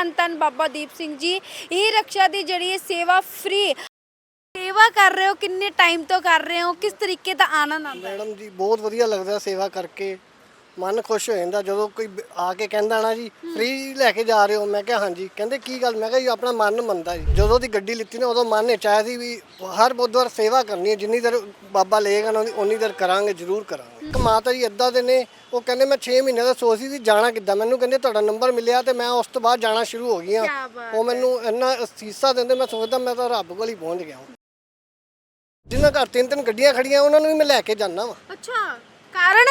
ਧੰਨ ਧੰਨ ਬਾਬਾ ਦੀਪ ਸਿੰਘ ਜੀ ਇਹ ਰਕਸ਼ਾ ਦੀ ਜਿਹੜੀ ਇਹ ਸੇਵਾ ਫ੍ਰੀ ਸੇਵਾ ਕਰ ਰਹੇ ਹੋ, ਕਿੰਨੇ ਟਾਈਮ ਤੋਂ ਕਰ ਰਹੇ ਹੋ, ਕਿਸ ਤਰੀਕੇ ਦਾ ਆਨੰਦ ਆਉਂਦਾ ਹੈ? ਮੈਡਮ ਜੀ, ਬਹੁਤ ਵਧੀਆ ਲੱਗਦਾ ਸੇਵਾ ਕਰਕੇ ਮਨ ਖੁਸ਼ ਹੋ ਜਾਂਦਾ ਜਦੋਂ ਕੋਈ ਬ- ਆ ਕੇ ਕਹਿੰਦਾ ਨਾ ਜੀ ਫ੍ਰੀ ਲੈ ਕੇ ਜਾ ਰਹੇ ਹੋ ਮੈਂ ਕਿਹਾ ਹਾਂਜੀ। ਕਹਿੰਦੇ ਕੀ ਗੱਲ? ਮੈਂ ਕਿਹਾ ਜੀ ਆਪਣਾ ਮਨ ਮੰਨਦਾ ਜੀ। ਜਦੋਂ ਦੀ ਗੱਡੀ ਲਿੱਤੀ ਨਾ ਉਦੋਂ ਮਨ ਵਿੱਚ ਆਇਆ ਸੀ ਵੀ ਹਰ ਬੁੱਧਵਾਰ ਸੇਵਾ ਕਰਨੀ ਹੈ ਜਿੰਨੀ ਦੇਰ ਬਾਬਾ ਲਏਗਾ ਨਾ ਉਨੀ ਦੇਰ ਕਰਾਂਗੇ ਜ਼ਰੂਰ ਕਰਾਂਗੇ। ਇੱਕ ਮਾਤਾ ਜੀ ਇਦਾਂ ਦੇ ਨੇ ਉਹ ਕਹਿੰਦੇ ਮੈਂ 6 ਮਹੀਨੇ ਦਾ ਸੋਚੀ ਸੀ ਜਾਣਾ ਕਿੱਦਾਂ? ਮੈਨੂੰ ਕਹਿੰਦੇ ਤੁਹਾਡਾ ਨੰਬਰ ਮਿਲਿਆ ਤੇ ਮੈਂ ਉਸ ਤੋਂ ਬਾਅਦ ਜਾਣਾ ਸ਼ੁਰੂ ਹੋ ਗਈਆਂ। ਕਿਆ ਬਾਤ ਉਹ ਮੈਨੂੰ ਇੰਨਾ ਅਸੀਸਾ ਦਿੰਦੇ ਮੈਂ ਸੋਚਦਾ ਮੈਂ ਤਾਂ ਰੱਬ ਕੋਲ ਹੀ ਪਹੁੰਚ ਗਿਆ ਜਿਨ੍ਹਾਂ ਘਰ ਤਿੰਨ ਤਿੰਨ ਗੱਡੀਆਂ ਖੜੀਆਂ ਉਹਨਾਂ ਨੂੰ ਵੀ ਮੈਂ ਲੈ ਕੇ ਜਾਣਾ ਵਾ। ਅੱਛਾ ਕਾਰਨ?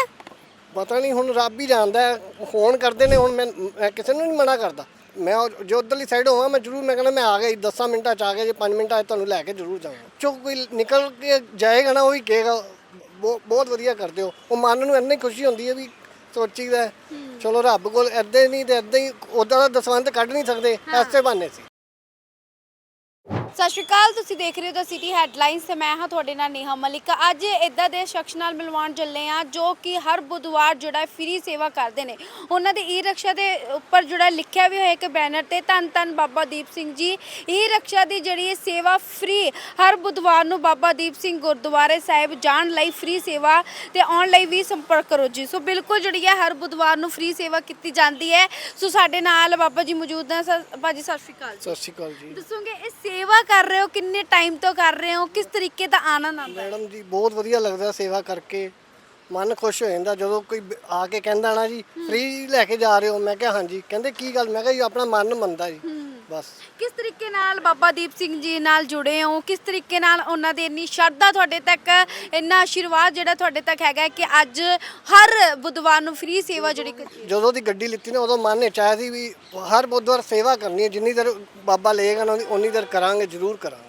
ਪਤਾ ਨਹੀਂ ਹੁਣ ਰੱਬ ਹੀ ਜਾਣਦਾ ਹੈ। ਫੋਨ ਕਰਦੇ ਨੇ ਹੁਣ ਮੈਂ ਮੈਂ ਕਿਸੇ ਨੂੰ ਨਹੀਂ ਮਨਾ ਕਰਦਾ। ਮੈਂ ਉਹ- ਜੋ ਉਧਰਲੀ ਸਾਈਡ ਹੋਵਾਂ ਮੈਂ ਜ਼ਰੂਰ ਮੈਂ ਕਹਿੰਦਾ ਮੈਂ ਆ ਗਿਆ ਜੀ 10 ਮਿੰਟਾਂ ਚ ਆ ਗਿਆ ਜੀ 5 ਮਿੰਟਾਂ ਚ ਤੁਹਾਨੂੰ ਲੈ ਕੇ ਜ਼ਰੂਰ ਜਾਵਾਂਗਾ ਚੋ ਕੋਈ ਨਿਕਲ ਕੇ ਜਾਏਗਾ ਨਾ ਉਹ ਵੀ ਕਹੇਗਾ ਬਹੁ- ਬਹੁਤ ਵਧੀਆ ਕਰਦੇ ਹੋ। ਉਹ ਮਨ ਨੂੰ ਇੰਨੀ ਖੁਸ਼ੀ ਹੁੰਦੀ ਹੈ ਵੀ ਸੋਚੀਦਾ ਹੈ, ਚਲੋ ਰੱਬ ਕੋਲ ਐਦਾਂ ਨਹੀਂ ਤੇ ਐਦਾਂ ਹੀ ਉਦਾਂ ਦਾ ਦਸਵੰਤ ਕੱਢ ਨਹੀਂ ਸਕਦੇ ਐਸੇ ਬਹਾਨੇ ਸੀ। ਸਤਿ ਸ਼੍ਰੀ ਅਕਾਲ ਤੁਸੀਂ ਦੇਖ ਰਹੇ ਹੋ ਤਾਂ ਸਿਟੀ ਹੈਡਲਾਈਨਸ ਤੇ ਮੈਂ ਹਾਂ ਤੁਹਾਡੇ ਨਾਲ ਨੇਹਾ ਮਲਿਕ। ਅੱਜ ਇਦਾਂ ਦੇ ਸ਼ਖਸ ਨਾਲ ਮਿਲਵਾਉਣ ਚੱਲੇ ਆ ਜੋ ਕਿ ਹਰ ਬੁੱਧਵਾਰ ਜਿਹੜਾ ਫ੍ਰੀ ਸੇਵਾ ਕਰਦੇ ਨੇ। ਉਹਨਾਂ ਦੇ ਈ ਰਕਸ਼ਾ ਦੇ ਉੱਪਰ ਜਿਹੜਾ ਲਿਖਿਆ ਵੀ ਹੋਇਆ ਇੱਕ ਬੈਨਰ ਤੇ ਧੰਨ ਧੰਨ ਬਾਬਾ ਦੀਪ ਸਿੰਘ ਜੀ। ਈ ਰਕਸ਼ਾ ਦੀ ਜਿਹੜੀ ਇਹ ਸੇਵਾ ਫ੍ਰੀ ਹਰ ਬੁੱਧਵਾਰ ਨੂੰ ਬਾਬਾ ਦੀਪ ਸਿੰਘ ਗੁਰਦੁਆਰੇ ਸਾਹਿਬ ਜਾਣ ਲਈ ਫ੍ਰੀ ਸੇਵਾ ਤੇ ਆਉਣ ਲਈ ਵੀ ਸੰਪਰਕ ਕਰੋ ਜੀ। ਸੋ ਬਿਲਕੁਲ ਜਿਹੜੀ ਹੈ ਹਰ ਬੁੱਧਵਾਰ ਨੂੰ ਫ੍ਰੀ ਸੇਵਾ ਕੀਤੀ ਜਾਂਦੀ ਹੈ। ਸੋ ਸਾਡੇ ਨਾਲ ਬਾਬਾ ਜੀ ਮੌਜੂਦ ਨੇ। ਸਰ- ਭਾਜੀ ਸਤਿ ਸ਼੍ਰੀ ਅਕਾਲ ਸਤਿ ਸ਼੍ਰੀ ਅਕਾਲ ਜੀ। ਦੱਸੋਗੇ ਇਹ ਸੇਵਾ ਕਰ ਰਹੇ ਹੋ? ਕਿੰਨੇ ਟਾਈਮ ਤੋਂ ਕਰ ਰਹੇ ਹੋ? ਕਿਸ ਤਰੀਕੇ ਦਾ ਆਨੰਦ ਆਉਂਦਾ ਹੈ? ਮੈਡਮ ਜੀ ਬਹੁਤ ਵਧੀਆ ਲੱਗਦਾ ਸੇਵਾ ਕਰਕੇ। ਮਨ ਖੁਸ਼ ਹੋ ਜਾਂਦਾ ਜਦੋਂ ਕੋਈ ਬ- ਆ ਕੇ ਕਹਿੰਦਾ ਨਾ ਜੀ ਫ੍ਰੀ ਲੈ ਕੇ ਜਾ ਰਹੇ ਹੋ? ਮੈਂ ਕਿਹਾ ਹਾਂਜੀ। ਕਹਿੰਦੇ ਕੀ ਗੱਲ? ਮੈਂ ਕਿਹਾ ਜੀ ਆਪਣਾ ਮਨ ਮੰਨਦਾ ਜੀ। ਬਸ। ਕਿਸ ਤਰੀਕੇ ਨਾਲ ਬਾਬਾ ਦੀਪ ਸਿੰਘ ਜੀ ਨਾਲ ਜੁੜੇ ਹੋ? ਕਿਸ ਤਰੀਕੇ ਨਾਲ ਉਹਨਾਂ ਦੀ ਇੰਨੀ ਸ਼ਰਧਾ ਤੁਹਾਡੇ ਤੱਕ ਇੰਨਾ ਆਸ਼ੀਰਵਾਦ ਜਿਹੜਾ ਤੁਹਾਡੇ ਤੱਕ ਹੈਗਾ ਕਿ ਅੱਜ ਹਰ ਬੁੱਧਵਾਰ ਨੂੰ ਫ੍ਰੀ ਸੇਵਾ ਜਿਹੜੀ ਕੀਤੀ ਜਦੋਂ ਦੀ ਗੱਡੀ ਲਿੱਤੀ ਨਾ ਉਦੋਂ ਮਨ ਆਇਆ ਸੀ ਵੀ ਹਰ ਬੁੱਧਵਾਰ ਸੇਵਾ ਕਰਨੀ ਹੈ। ਜਿੰਨੀ ਦੇਰ ਬਾਬਾ ਲਏਗਾ ਨਾ ਉਨੀ ਦੇਰ ਕਰਾਂਗੇ ਜ਼ਰੂਰ ਕਰਾਂਗੇ।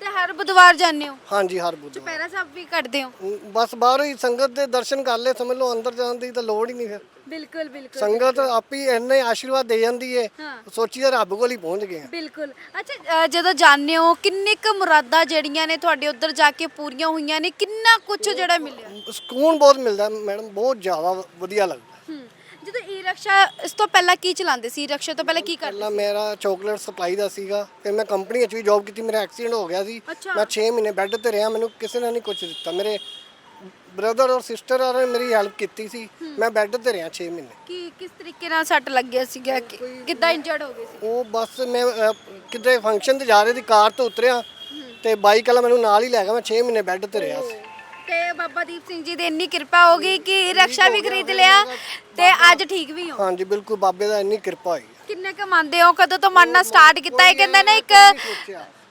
ਤੇ ਹਰ ਬੁੱਧਵਾਰ ਜਾਂਦੇ ਹੋ? ਹਾਂਜੀ ਹਰ ਬੁੱਧਵਾਰ। ਪੈਰਾ ਸਾਹਿਬ ਵੀ ਕੱਢਦੇ ਹੋ? ਬਸ ਬਾਹਰੋਂ ਹੀ ਸੰਗਤ ਦੇ ਦਰਸ਼ਨ ਕਰ ਲੈ ਸਮਝ ਲਓ ਅੰਦਰ ਜਾਣ ਦੀ ਤਾਂ ਲੋੜ ਹੀ ਨਹੀਂ ਫਿਰ। ਬਿਲਕੁਲ ਬਿਲਕੁਲ ਸੰਗਤ ਆਪੀ ਇੰਨੇ ਆਸ਼ੀਰਵਾਦ ਦੇ ਜਾਂਦੀ ਏ ਹਾਂ। ਸੋਚੀਏ ਰੱਬ ਕੋਲ ਹੀ ਪਹੁੰਚ ਗਏ ਹਾਂ। ਬਿਲਕੁਲ। ਅੱਛਾ ਅ, ਜਦੋਂ ਜਾਂਦੇ ਹੋ ਕਿੰਨੇ ਕੁ ਮੁਰਾਦਾਂ ਜਿਹੜੀਆਂ ਨੇ ਤੁਹਾਡੇ ਉੱਧਰ ਜਾ ਕੇ ਪੂਰੀਆਂ ਹੋਈਆਂ ਨੇ? ਕਿੰਨਾ ਕੁਝ ਜਿਹੜਾ ਮਿਲਿਆ? ਸਕੂਨ ਬਹੁਤ ਮਿਲਦਾ ਮੈਡਮ ਬਹੁਤ ਜ਼ਿਆਦਾ ਵਧੀਆ ਲੱਗਦਾ। ਜਦੋਂ ਈ ਰਕਸ਼ਾ ਇਸ ਤੋਂ ਪਹਿਲਾਂ ਕੀ ਚਲਾਉਂਦੇ ਸੀ? ਰਕਸ਼ਾ ਤੋਂ ਪਹਿਲਾਂ ਕੀ ਕਰਦੇ ਪਹਿਲਾਂ ਮੇਰਾ ਚਾਕਲੇਟ ਸਪਲਾਈ ਦਾ ਸੀਗਾ ਫਿਰ ਮੈਂ ਕੰਪਨੀ ਵਿੱਚ ਵੀ ਜੌਬ ਕੀਤੀ ਮੇਰਾ ਐਕਸੀਡੈਂਟ ਹੋ ਗਿਆ ਸੀ। ਅੱਛਾ। ਮੈਂ 6 ਮਹੀਨੇ ਬੈੱਡ ਤੇ ਰਿਹਾ ਮੈਨੂੰ ਕਿਸੇ ਨੇ ਨਹੀਂ ਕੁਝ ਦਿੱਤਾ। ਮੇਰੇ ਬ੍ਰਦਰ ਔਰ ਸਿਸਟਰ ਨੇ ਮੇਰੀ ਹੈਲਪ ਕੀਤੀ ਸੀ। ਮੈਂ ਬੈੱਡ ਤੇ ਰਿਹਾ 6 ਮਹੀਨੇ। ਕੀ ਕਿਸ ਤਰੀਕੇ ਨਾਲ ਸੱਟ ਲੱਗਿਆ ਸੀਗਾ? ਕਿ- ਕਿੱਦਾਂ ਇੰਜਰਡ ਹੋ ਗਏ ਸੀ? ਉਹ ਬਸ ਮੈਂ ਅਹ, ਕਿਤੇ ਫੰਕਸ਼ਨ ਤੇ ਜਾ ਰਹੀ ਸੀ ਕਾਰ ਤੋਂ ਉਤਰਿਆ ਤੇ ਬਾਈਕ ਵਾਲਾ ਮੈਨੂੰ ਨਾਲ ਹੀ ਲੈ ਗਿਆ ਮੈਂ 6 ਮਹੀਨੇ ਬੈੱਡ ਤੇ ਰਿਹਾ ਸੀ। ਬਾਬਾ ਦੀਪ ਸਿੰਘ ਜੀ ਦੀ ਇੰਨੀ ਕਿਰਪਾ ਹੋ ਗਈ ਕਿ ਰਕਸ਼ਾ ਵੀ ਖਰੀਦ ਲਿਆ ਤੇ ਅੱਜ ਠੀਕ ਵੀ ਹੋ। ਹਾਂਜੀ ਬਿਲਕੁਲ ਬਾਬੇ ਦਾ ਇੰਨੀ ਕਿਰਪਾ ਹੋਈ ਕਿੰਨੇ ਕ ਮੰਨਦੇ ਹੋ? ਕਦੋਂ ਤੋਂ ਮੰਨਣਾ ਸਟਾਰਟ ਕੀਤਾ ਇਹ ਕਹਿੰਦਾ ਨਾ ਇੱਕ।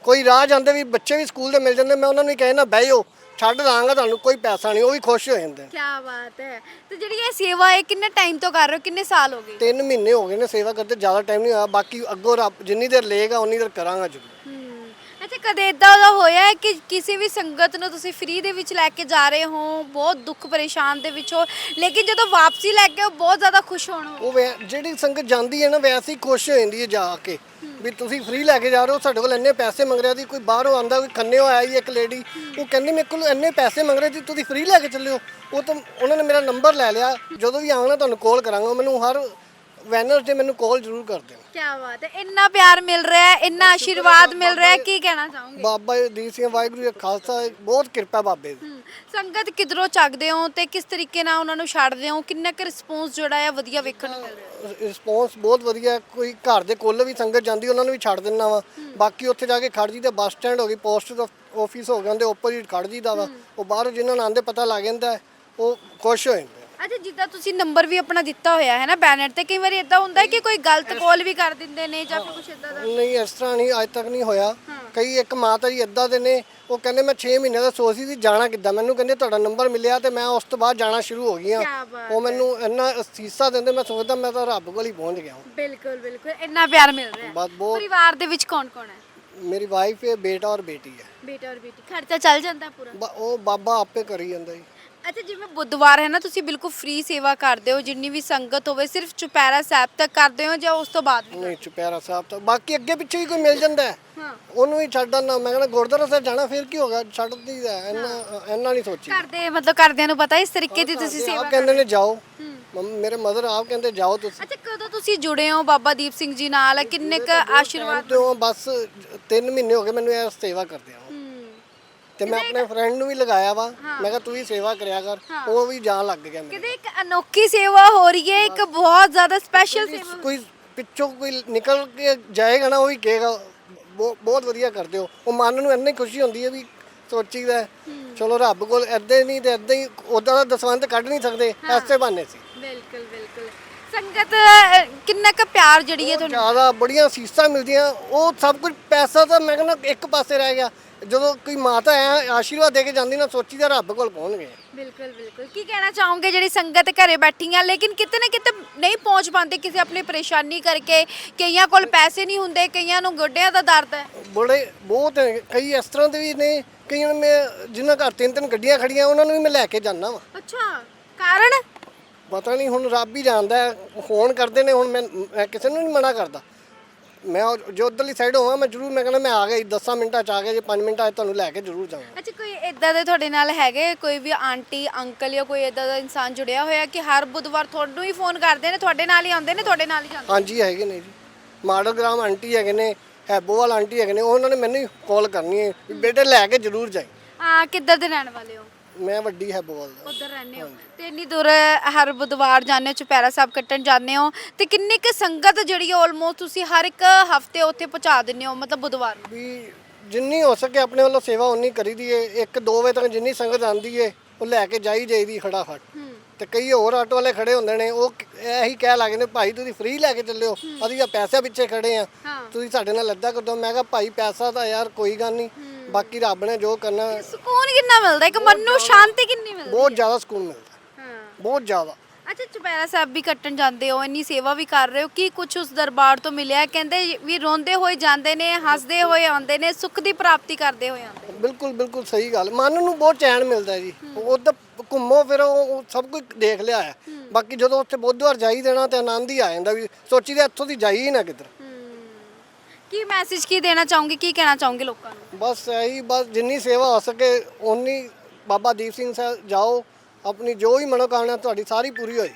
ਕੋਈ ਰਾਹ ਜਾਂਦੇ ਵੀ ਬੱਚੇ ਵੀ ਸਕੂਲ ਦੇ ਮਿਲ ਜਾਂਦੇ ਮੈਂ ਉਹਨਾਂ ਨੂੰ ਹੀ ਕਹਿਣਾ ਬਹਿ ਜਾਓ ਛੱਡ ਦਾਂਗਾ ਤੁਹਾਨੂੰ ਕੋਈ ਪੈਸਾ ਨਹੀਂ ਉਹ ਵੀ ਖੁਸ਼ ਹੋ ਜਾਂਦੇ। ਨੇ ਕੀ ਬਾਤ ਹੈ। ਤੇ ਜਿਹੜੀ ਇਹ ਸੇਵਾ ਹੈ ਕਿੰਨੇ ਟਾਈਮ ਤੋਂ ਕਰ ਰਹੇ ਹੋ? ਕਿੰਨੇ ਸਾਲ ਹੋ ਗਏ? ਤਿੰਨ ਮਹੀਨੇ ਹੋ ਗਏ ਨੇ ਸੇਵਾ ਕਰਦੇ ਜ਼ਿਆਦਾ ਟਾਈਮ ਨਹੀਂ ਹੋਇਆ ਬਾਕੀ ਅੱਗੋਂ ਰੱਬ ਜਿੰਨੀ ਦੇਰ ਲਏਗਾ ਉਨੀ ਦੇਰ ਕਰਾਂਗਾ ਜ਼ਰੂਰ। ਹੂੰ। ਅੱਛਾ ਕਦੇ ਇਦਾਂ ਦਾ ਹੋਇਆ ਹੈ ਕਿ ਕਿਸੇ ਵੀ ਸੰਗਤ ਨੂੰ ਤੁਸੀਂ ਫ੍ਰੀ ਦੇ ਵਿੱਚ ਲੈ ਕੇ ਜਾ ਰਹੇ ਹੋ ਬਹੁਤ ਦੁੱਖ ਪਰੇਸ਼ਾਨ ਦੇ ਵਿੱਚ ਹੋ ਲੇਕਿਨ ਜਦੋਂ ਵਾਪਸੀ ਲੈ ਕੇ ਆਓ, ਬਹੁਤ ਜ਼ਿਆਦਾ ਖੁਸ਼ ਹੋਣ ਉਹ ਵੈ- ਜਿਹੜੀ ਸੰਗਤ ਜਾਂਦੀ ਹੈ ਨਾ ਵੈਸੇ ਹੀ ਖੁਸ਼ ਹੋ ਜਾਂਦੀ ਹੈ ਜਾ ਕੇ। ਵੀ ਤੁਸੀਂ ਫ੍ਰੀ ਲੈ ਕੇ ਜਾ ਰਹੇ ਹੋ ਸਾਡੇ ਕੋਲ ਇੰਨੇ ਪੈਸੇ ਮੰਗ ਰਿਹਾ ਸੀ ਕੋਈ ਬਾਹਰੋਂ ਆਂਦਾ ਕੋਈ ਖੰਨੇ ਆਇਆ ਜੀ ਇੱਕ ਲੇਡੀ ਉਹ ਕਹਿੰਦੀ ਮੇਰੇ ਕੋਲ ਇੰਨੇ ਪੈਸੇ ਮੰਗ ਰਹੇ ਸੀ ਤੁਸੀਂ ਫ੍ਰੀ ਲੈ ਕੇ ਚੱਲਿਓ ਉਹ ਤਾਂ ਉਹਨਾਂ ਨੇ ਮੇਰਾ ਨੰਬਰ ਲੈ ਲਿਆ। ਜਦੋਂ ਵੀ ਆਉਣਾ ਤੁਹਾਨੂੰ ਕਾਲ ਕਰਾਂਗਾ। ਮੈਨੂੰ ਹਰ ਵੈਨਸਡੇ ਮੈਨੂੰ ਕਾਲ ਜ਼ਰੂਰ ਕਰ ਦੇਣਾ। ਕੀ ਬਾਤ ਹੈ ਇੰਨਾ ਪਿਆਰ ਮਿਲ ਰਿਹਾ ਹੈ ਇੰਨਾ ਆਸ਼ੀਰਵਾਦ ਮਿਲ ਰਿਹਾ ਹੈ ਕੀ ਕਹਿਣਾ ਚਾਹੋਗੇ? ਬਾਬਾ ਦੀਪ ਸਿੰਘ ਵਾਹਿਗੁਰੂ ਜੀ ਕਾ ਖਾਲਸਾ ਬਹੁਤ ਕਿਰਪਾ ਬਾਬੇ ਦੀ। ਸੰਗਤ ਕਿਧਰੋਂ ਚੱਕਦੇ ਹੋ ਤੇ ਕਿਸ ਤਰੀਕੇ ਨਾਲ ਉਹਨਾਂ ਨੂੰ ਛੱਡਦੇ ਹੋ? ਕਿੰਨਾ ਕੁ ਰਿਸਪੌਂਸ ਜਿਹੜਾ ਹੈ ਵਧੀਆ ਵੇਖਣ ਨੂੰ ਮਿਲ ਰਿਹਾ ਹੈ? ਰਿਸਪੌਂਸ ਬਹੁਤ ਵਧੀਆ ਹੈ। ਕੋਈ ਘਰ ਦੇ ਕੋਲ ਵੀ ਸੰਗਤ ਜਾਂਦੀ ਉਹਨਾਂ ਨੂੰ ਵੀ ਛੱਡ ਦਿੰਨਾ ਵਾ। ਬਾਕੀ ਉੱਥੇ ਜਾ ਕੇ ਖੜ ਜੀ ਤੇ ਬੱਸ ਸਟੈਂਡ ਹੋ ਗਈ ਪੋਸਟ ਆਫਿਸ ਹੋ ਗਿਆ ਉਹਦੇ ਆਪੋਜ਼ਿਟ ਖੜ ਜੀਦਾ ਵਾ। ਉਹ ਬਾਹਰੋਂ ਜਿਨ੍ਹਾਂ ਨੂੰ ਆਂਦੇ ਪਤਾ ਲੱਗ ਜਾਂਦਾ ਹੈ, ਉਹ ਖੁਸ਼ ਹੋ ਜਾਂਦੇ। ਆ। ਅੱਛਾ ਜਿੱਦਾਂ ਤੁਸੀਂ ਨੰਬਰ ਵੀ ਆਪਣਾ ਦਿੱਤਾ ਹੋਇਆ ਹੈ ਨਾ ਬੈਨਰ ਤੇ ਕਈ ਵਾਰੀ ਇਦਾਂ ਹੁੰਦਾ ਹੈ ਕਿ ਕੋਈ ਗਲਤ ਕਾਲ ਵੀ ਕਰ ਦਿੰਦੇ ਨੇ ਜਾਂ ਫਿਰ ਕੁਝ ਇਦਾਂ ਦਾ? ਨਹੀਂ ਇਸ ਤਰ੍ਹਾਂ ਨਹੀਂ ਅੱਜ ਤੱਕ ਨਹੀਂ ਹੋਇਆ। ਕਈ ਇੱਕ ਮਾਤਾ ਜੀ ਇਦਾਂ ਦੇ ਨੇ ਉਹ ਕਹਿੰਦੇ ਮੈਂ 6 ਮਹੀਨੇ ਦਾ ਸੋਚੀ ਸੀ ਜਾਣਾ ਕਿੱਦਾਂ? ਮੈਨੂੰ ਕਹਿੰਦੇ ਤੁਹਾਡਾ ਨੰਬਰ ਮਿਲਿਆ ਤੇ ਮੈਂ ਉਸ ਤੋਂ ਬਾਅਦ ਜਾਣਾ ਸ਼ੁਰੂ ਹੋ ਕਿਆ ਬਾਤ ਉਹ ਮੈਨੂੰ ਇੰਨਾ ਅਸੀਸਾ ਦਿੰਦੇ ਮੈਂ ਸੋਚਦਾ ਮੈਂ ਤਾਂ ਰੱਬ ਕੋਲ ਹੀ ਪਹੁੰਚ ਗਿਆ ਬਿਲਕੁਲ ਬਿਲਕੁਲ। ਇੰਨਾ ਪਿਆਰ ਮਿਲ ਰਿਹਾ ਹੈ। ਬਸ ਬਹੁਤ ਪਰਿਵਾਰ ਦੇ ਵਿੱਚ ਕੌਣ ਕੌਣ ਹੈ? ਮੇਰੀ ਵਾਈਫ ਹੈ ਬੇਟਾ ਔਰ ਬੇਟੀ ਹੈ। ਬੇਟਾ ਔਰ ਬੇਟੀ। ਖਰਚਾ ਚੱਲ ਜਾਂਦਾ ਪੂਰਾ? ਬ- ਉਹ ਬਾਬਾ ਆਪੇ ਕਰੀ ਜਾਂਦਾ ਜੀ। ਅੱਛਾ ਜਿਵੇਂ ਬੁੱਧਵਾਰ ਹੈ ਨਾ ਤੁਸੀਂ ਬਿਲਕੁਲ ਫ੍ਰੀ ਸੇਵਾ ਕਰਦੇ ਹੋ ਜਿੰਨੀ ਵੀ ਸੰਗਤ ਹੋਵੇ ਸਿਰਫ ਚੁਪਹਿਰਾ ਸਾਹਿਬ ਤੱਕ ਕਰਦੇ ਹੋ ਜਾਂ ਉਸ ਤੋਂ ਬਾਅਦ ਵੀ ਨਹੀਂ ਚੁਪਿਆਰਾ ਸਾਹਿਬ ਤਾਂ ਬਾਕੀ ਅੱਗੇ ਪਿੱਛੇ ਵੀ ਕੋਈ ਮਿਲ ਜਾਂਦਾ ਹੈ। ਹਾਂ। ਉਹਨੂੰ ਹੀ ਛੱਡਣ ਨਾ ਮੈਂ ਕਹਿੰਦਾ ਗੁਰਦੁਆਰਾ ਸਾਹਿਬ ਜਾਣਾ ਫਿਰ ਕੀ ਹੋਗਾ? ਛੱਡ ਦਈਦਾ ਇੰਨਾ ਇੰਨਾ ਨਹੀਂ ਸੋਚੀ। ਕਰਦੇ ਮਤਲਬ ਕਰਦਿਆਂ ਨੂੰ ਪਤਾ ਇਸ ਤਰੀਕੇ ਦੀ ਤੁਸੀਂ ਸੇਵਾ ਆਪ ਕਹਿੰਦੇ ਨੇ ਜਾਓ। ਹੂੰ। ਮੰਮ- ਮੇਰੇ ਮਦਰ ਆਪ ਕਹਿੰਦੇ ਜਾਓ ਤੁਸੀਂ। ਅੱਛਾ ਕਦੋਂ ਤੁਸੀਂ ਜੁੜੇ ਹੋ? ਬਾਬਾ ਦੀਪ ਸਿੰਘ ਜੀ ਨਾਲ ਕਿੰਨੇ ਕ ਆਸ਼ੀਰਵਾਦ ਤੇ ਬਸ 3 ਮਹੀਨੇ ਹੋ ਗਏ ਮੈਨੂੰ ਇਹ ਸੇਵਾ ਕਰਦੇ ਆ। ਹੂੰ ਤੇ ਮੈਂ ਆਪਣੇ ਫਰੈਂਡ ਨੂੰ ਵੀ ਲਗਾਇਆ ਵਾ। ਮੈਂ ਕਿਹਾ ਤੂੰ ਵੀ ਸੇਵਾ ਕਰਿਆ ਕਰ ਉਹ ਵੀ ਜਾਣ ਲੱਗ ਗਿਆ ਮੇਰੇ ਕਿਤੇ ਇੱਕ ਅਨੋਖੀ ਸੇਵਾ ਹੋ ਰਹੀ ਹੈ ਇੱਕ ਬਹੁਤ ਜ਼ਿਆਦਾ ਸਪੈਸ਼ਲ ਸੇਵਾ। ਕੋਈ ਪਿੱਛੋਂ ਕੋਈ ਨਿਕਲ ਕੇ ਜਾਏਗਾ ਨਾ ਉਹ ਵੀ ਕਹੇਗਾ ਬਹੁ- ਬਹੁਤ ਵਧੀਆ ਕਰਦੇ ਹੋ। ਉਹ ਮਨ ਨੂੰ ਇੰਨੀ ਖੁਸ਼ੀ ਹੁੰਦੀ ਹੈ ਵੀ ਸੋਚੀਦਾ ਹੈ, ਚਲੋ ਰੱਬ ਕੋਲ ਐਦਾਂ ਨਹੀਂ ਤੇ ਐਦਾਂ ਹੀ ਉਦਾਂ ਦਾ ਦਸਵੰਤ ਕੱਢ ਨਹੀਂ ਸਕਦੇ ਐਸੇ ਬਹਾਨੇ ਸੀ। ਬਿਲਕੁਲ ਬਿਲਕੁਲ। ਸੰਗਤ ਕਿੰਨਾ ਕ ਪਿਆਰ ਜਿਹੜੀ ਹੈ ਤੁਹਾਨੂੰ? ਜ਼ਿਆਦਾ ਬੜੀਆਂ ਸੀਸਾਂ ਮਿਲਦੀਆਂ ਉਹ ਸਭ ਕੁਝ ਪੈਸਾ ਤਾਂ ਮੈਂ ਕਹਿੰਦਾ ਇੱਕ ਪਾਸੇ ਰਹਿ ਗਿਆ ਜਦੋਂ ਕੋਈ ਮਾਤਾ ਐ ਆਸ਼ੀਰਵਾਦ ਦੇ ਕੇ ਜਾਂਦੀ ਨਾ ਸੋਚੀਦਾ ਰੱਬ ਕੋਲ ਪਹੁੰਚ ਗਏ ਬਿਲਕੁਲ ਬਿਲਕੁਲ। ਕੀ ਕਹਿਣਾ ਚਾਹੋਗੇ ਜਿਹੜੀ ਸੰਗਤ ਘਰੇ ਬੈਠੀ ਆ ਲੇਕਿਨ ਕਿਤੇ ਨਾ ਕਿਤੇ ਨਹੀਂ ਪਹੁੰਚ ਪਾਉਂਦੇ ਕਿਸੇ ਆਪਣੀ ਪਰੇਸ਼ਾਨੀ ਕਰਕੇ? ਕਈਆਂ ਕੋਲ ਪੈਸੇ ਨਹੀਂ ਹੁੰਦੇ ਕਈਆਂ ਨੂੰ ਗੋਡਿਆਂ ਦਾ ਦਰਦ ਹੈ ਬੜੇ ਬਹੁਤ ਹੈ, ਕਈ ਇਸ ਤਰ੍ਹਾਂ ਦੇ ਵੀ ਨੇ ਕਈਆਂ ਨੂੰ ਮੈਂ ਜਿਨ੍ਹਾਂ ਘਰ ਤਿੰਨ ਤਿੰਨ ਗੱਡੀਆਂ ਖੜੀਆਂ ਉਹਨਾਂ ਨੂੰ ਵੀ ਮੈਂ ਲੈ ਕੇ ਜਾਂਦਾ ਵਾ। ਅੱਛਾ ਕਾਰਨ? ਪਤਾ ਨਹੀਂ ਹੁਣ ਰੱਬ ਹੀ ਜਾਣਦਾ ਹੈ। ਫੋਨ ਕਰਦੇ ਨੇ ਹੁਣ ਮੈਂ ਮੈਂ ਕਿਸੇ ਨੂੰ ਨਹੀਂ ਮਨਾ ਕਰਦਾ। ਮੈਂ ਉਹ- ਜੋ ਉਧਰਲੀ ਸਾਈਡ ਹੋਵਾਂ ਮੈਂ ਜ਼ਰੂਰ ਮੈਂ ਕਹਿੰਦਾ ਮੈਂ ਆ ਗਿਆ 10 ਮਿੰਟਾਂ ਚ ਆ ਗਿਆ ਜੇ 5 ਮਿੰਟਾਂ ਚ ਤੁਹਾਨੂੰ ਲੈ ਕੇ ਜ਼ਰੂਰ ਜਾਵਾਂਗਾ ਅੱਛਾ ਕੋਈ ਇਦਾਂ ਦੇ ਤੁਹਾਡੇ ਨਾਲ ਹੈਗੇ ਕੋਈ ਵੀ ਆਂਟੀ ਅੰਕਲ ਜਾਂ ਕੋਈ ਇਦਾਂ ਦਾ ਇਨਸਾਨ ਜੁੜਿਆ ਹੋਇਆ ਕਿ ਹਰ ਬੁੱਧਵਾਰ ਤੁਹਾਨੂੰ ਹੀ ਫੋਨ ਕਰਦੇ ਨੇ ਤੁਹਾਡੇ ਨਾਲ ਹੀ ਆਉਂਦੇ ਨੇ ਤੁਹਾਡੇ ਨਾਲ ਹੀ ਜਾਂਦੇ ਹਾਂਜੀ ਹੈਗੇ ਨੇ ਜੀ। ਮਾਡਲ ਗ੍ਰਾਮ ਆਂਟੀ ਹੈਗੇ ਨੇ ਹੈਬੋਵਾਲ ਆਂਟੀ ਹੈਗੇ ਨੇ ਉਹਨਾਂ ਨੇ ਮੈਨੂੰ ਹੀ ਕਾਲ ਕਰਨੀ ਹੈ ਵੀ ਬੇਟੇ ਲੈ ਕੇ ਜ਼ਰੂਰ ਜਾਈ। ਆ ਕਿੱਧਰ ਦੇ ਰਹਿਣ ਵਾਲੇ ਹੋ? ਮੈਂ ਵੱਡੀ ਹੈਬੋਵਾਲ ਦਾ ਉਧਰ ਰਹਿੰਦੇ ਹੋ। ਤੇ ਇੰਨੀ ਦੂਰ ਹਰ ਬੁੱਧਵਾਰ ਜਾਂਦੇ ਹੋ ਚੁਪਹਿਰਾ ਸਾਹਿਬ ਕੱਟਣ ਜਾਂਦੇ ਹੋ। ਤੇ ਕਿੰਨੀ ਕੁ ਸੰਗਤ ਜਿਹੜੀ ਆਲਮੋਸਟ ਤੁਸੀਂ ਹਰ ਇੱਕ ਹਫ਼ਤੇ ਉੱਥੇ ਪਹੁੰਚਾ ਦਿੰਦੇ ਹੋ ਮਤਲਬ ਬੁੱਧਵਾਰ ਨੂੰ? ਵੀ ਜਿੰਨੀ ਹੋ ਸਕੇ ਆਪਣੇ ਵੱਲੋਂ ਸੇਵਾ ਉਨੀ ਕਰੀਦੀ ਏ। ਇੱਕ ਦੋ ਵਜੇ ਤੱਕ ਜਿੰਨੀ ਸੰਗਤ ਆਂਦੀ ਏ ਉਹ ਲੈ ਕੇ ਜਾਈ ਜਾਈਦੀ ਖੜਾਖੜ ਹੂੰ। ਤੇ ਕਈ ਹੋਰ ਆਟੋ ਵਾਲੇ ਖੜੇ ਹੁੰਦੇ ਨੇ ਉਹ ਕ- ਇਹੀ ਕਹਿ ਲੱਗੇ ਨੇ ਭਾਈ ਤੁਸੀਂ ਫ੍ਰੀ ਲੈ ਕੇ ਚੱਲਿਓ ਅਸੀਂ ਤਾਂ ਪੈਸੇ ਪਿੱਛੇ ਖੜੇ ਆ। ਹਾਂ। ਤੁਸੀਂ ਸਾਡੇ ਨਾਲ ਲੱਦਾ ਕਰ ਦਿਓ ਮੈਂ ਕਿਹਾ ਭਾਈ ਪੈਸਾ ਤਾਂ ਯਾਰ ਕੋਈ ਗੱਲ ਨਹੀਂ ਬਾਕੀ ਰੱਬ ਨੇ ਜੋ ਕਰਨਾ ਸਕੂਨ ਕਿੰਨਾ ਮਿਲਦਾ? ਇੱਕ ਮਨ ਨੂੰ ਸ਼ਾਂਤੀ ਕਿੰਨੀ ਮਿਲਦੀ ਬਹੁਤ ਜ਼ਿਆਦਾ ਸਕੂਨ ਮਿਲਦਾ। ਹਾਂ। ਬਹੁਤ ਜ਼ਿਆਦਾ। ਅੱਛਾ ਚੁਪਹਿਰਾ ਸਾਹਿਬ ਵੀ ਕੱਟਣ ਜਾਂਦੇ ਹੋ ਇੰਨੀ ਸੇਵਾ ਵੀ ਕਰ ਰਹੇ ਹੋ ਕੀ ਕੁਝ ਉਸ ਦਰਬਾਰ ਤੋਂ ਮਿਲਿਆ? ਕਹਿੰਦੇ ਵੀ ਰੋਂਦੇ ਹੋਏ ਜਾਂਦੇ ਨੇ ਹੱਸਦੇ ਹੋਏ ਆਉਂਦੇ ਨੇ ਸੁੱਖ ਦੀ ਪ੍ਰਾਪਤੀ ਕਰਦੇ ਹੋਏ ਆਉਂਦੇ। ਬਿਲਕੁਲ ਬਿਲਕੁਲ ਸਹੀ ਗੱਲ। ਮਨ ਨੂੰ ਬਹੁਤ ਚੈਨ ਮਿਲਦਾ ਜੀ। ਉਧਰ ਘੁੰਮੋ ਫਿਰੋ ਉਹ ਸਭ ਕੁਝ ਦੇਖ ਲਿਆ ਹੈ। ਬਾਕੀ ਜਦੋਂ ਉੱਥੇ ਬੁੱਧਵਾਰ ਜਾਈ ਦੇਣਾ ਤੇ ਆਨੰਦ ਹੀ ਆ ਜਾਂਦਾ ਵੀ ਸੋਚੀਦਾ ਇੱਥੋਂ ਦੀ ਜਾਈ ਹੀ ਨਾ ਕਿਧਰ। ਕੀ ਮੈਸੇਜ ਕੀ ਦੇਣਾ ਚਾਹੋਗੇ? ਕੀ ਕਹਿਣਾ ਚਾਹੋਗੇ ਲੋਕਾਂ ਨੂੰ? ਬਸ ਇਹੀ, ਬਸ ਜਿੰਨੀ ਸੇਵਾ ਹੋ ਸਕੇ, ਓਨੀ ਬਾਬਾ ਦੀਪ ਸਿੰਘ ਸਾਹਿਬ ਜਾਓ, ਆਪਣੀ ਜੋ ਵੀ ਮਨੋਕਾਮਨਾ ਤੁਹਾਡੀ ਸਾਰੀ ਪੂਰੀ ਹੋਏ।